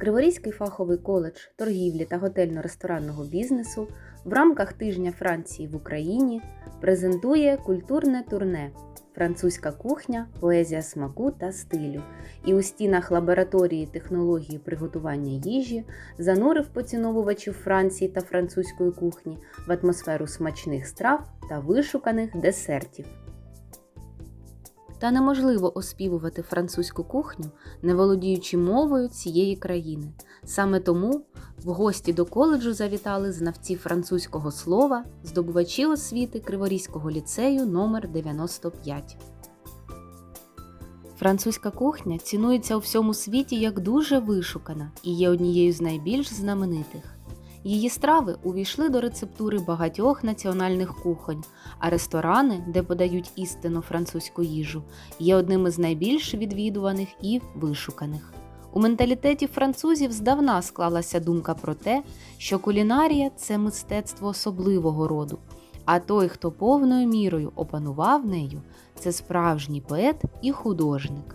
Криворізький фаховий коледж торгівлі та готельно-ресторанного бізнесу в рамках тижня Франції в Україні презентує культурне турне Французька кухня, поезія смаку та стилю і у стінах лабораторії технології приготування їжі занурив поціновувачів Франції та французької кухні в атмосферу смачних страв та вишуканих десертів. Та неможливо оспівувати французьку кухню, не володіючи мовою цієї країни. Саме тому в гості до коледжу завітали знавці французького слова, здобувачі освіти Криворізького ліцею номер 95. Французька кухня цінується у всьому світі як дуже вишукана і є однією з найбільш знаменитих. Її страви увійшли до рецептури багатьох національних кухонь, а ресторани, де подають істинно французьку їжу, є одним із найбільш відвідуваних і вишуканих. У менталітеті французів здавна склалася думка про те, що кулінарія це мистецтво особливого роду, а той, хто повною мірою опанував нею, це справжній поет і художник.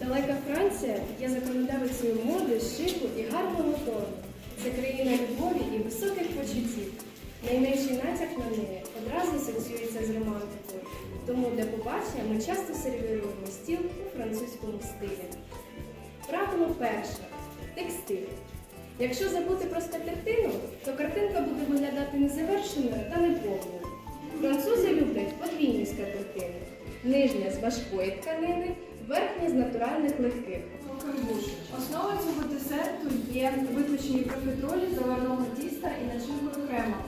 Далека Франція є законодавицею моди, шику і гарного тону. Це країна любові і високих почуттів. Найменший натяк на неї одразу асоціюється з романтикою. Тому для побачення ми часто сервіруємо стіл у французькому стилі. Правило перше текстиль. Якщо забути про скатертину, то картинка буде виглядати незавершеною та неповною. Французи люблять подвійні скатертини. Нижня з важкої тканини, верхня з натуральних легких. Основа цього десерту є випечені профітролі заварного тіста і начинкою крема.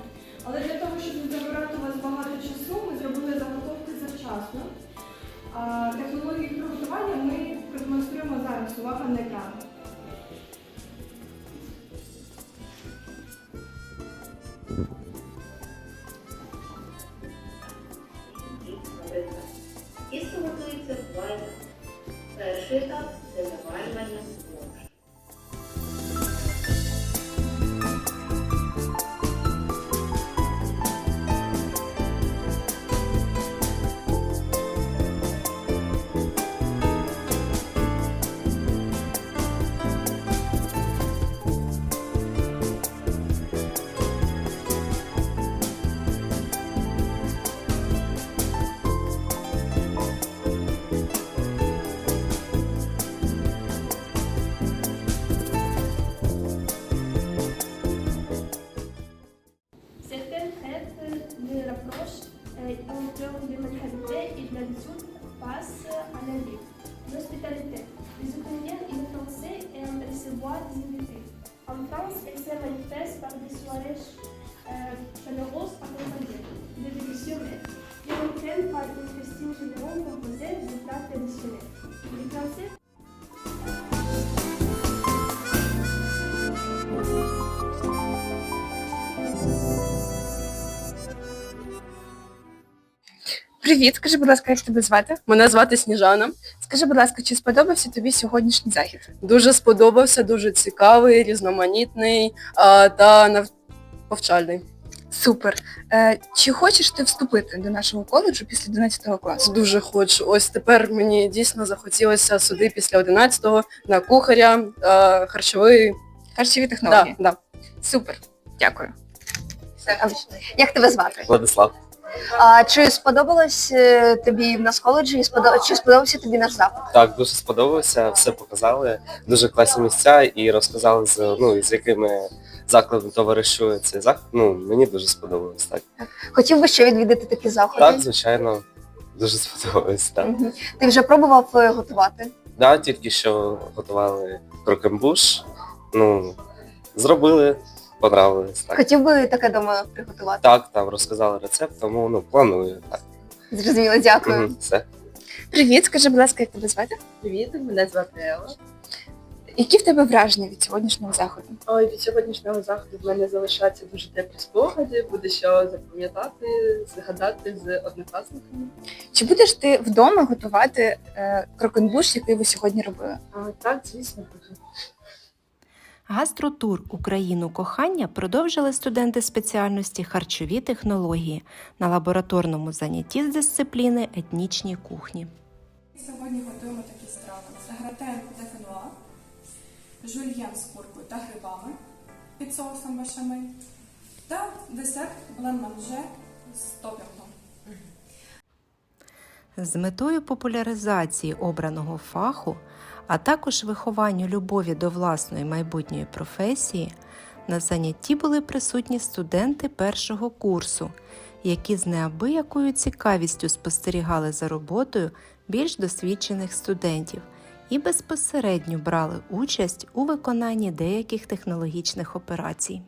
Але для того, щоб не забирати у вас 觉得 se manifeste par des soirées euh, chaleureuses accompagnées de. Les Marocaines par des festines généraux composés de plats traditionnels. Les Français Привіт, скажи, будь ласка, як тебе звати? Мене звати Сніжана. Скажи, будь ласка, чи сподобався тобі сьогоднішній захід? Дуже сподобався, дуже цікавий, різноманітний а, та нав... повчальний. Супер. Е, чи хочеш ти вступити до нашого коледжу після 11 класу? Дуже хочу. Ось тепер мені дійсно захотілося сюди після 11-го на кухаря, а, харчовий. Харчові технології. да. Супер. Дякую. Як тебе звати? Владислав. А чи сподобалось е, тобі в нас коледжі? і сподо- Чи сподобався тобі наш заклад? Так, дуже сподобався, все показали, дуже класні місця і розказали, з, ну, з якими закладом товаришує цей заклад. Ну, мені дуже сподобалось, так. Хотів би ще відвідати такі заходи? Так, звичайно, дуже сподобалось, так. Мгм. Ти вже пробував е, готувати? Да, тільки що готували крокембуш, ну, зробили, понравилось, так. Хотів би таке дома приготувати? Так, там розказали рецепт, тому ну, планую, так. Зрозуміло, дякую. Мгм, все. Привіт, скажи, будь ласка, як тебе звати? Привіт, мене звати Ела. Які в тебе враження від сьогоднішнього заходу? Ой, від сьогоднішнього заходу в мене залишаються дуже теплі спогади, буде що запам'ятати, згадати з однокласниками. Чи будеш ти вдома готувати е, крокенбуш, який ви сьогодні робили? А, так, звісно, буду. Гастротур Україну кохання продовжили студенти спеціальності харчові технології на лабораторному занятті з дисципліни етнічні кухні. Сьогодні готуємо такі страви. Це гратен де фенуа, жульєн з куркою та грибами під соусом бешамель та десерт блан-манже з топінгом. З метою популяризації обраного фаху, а також вихованню любові до власної майбутньої професії, на занятті були присутні студенти першого курсу, які з неабиякою цікавістю спостерігали за роботою більш досвідчених студентів і безпосередньо брали участь у виконанні деяких технологічних операцій.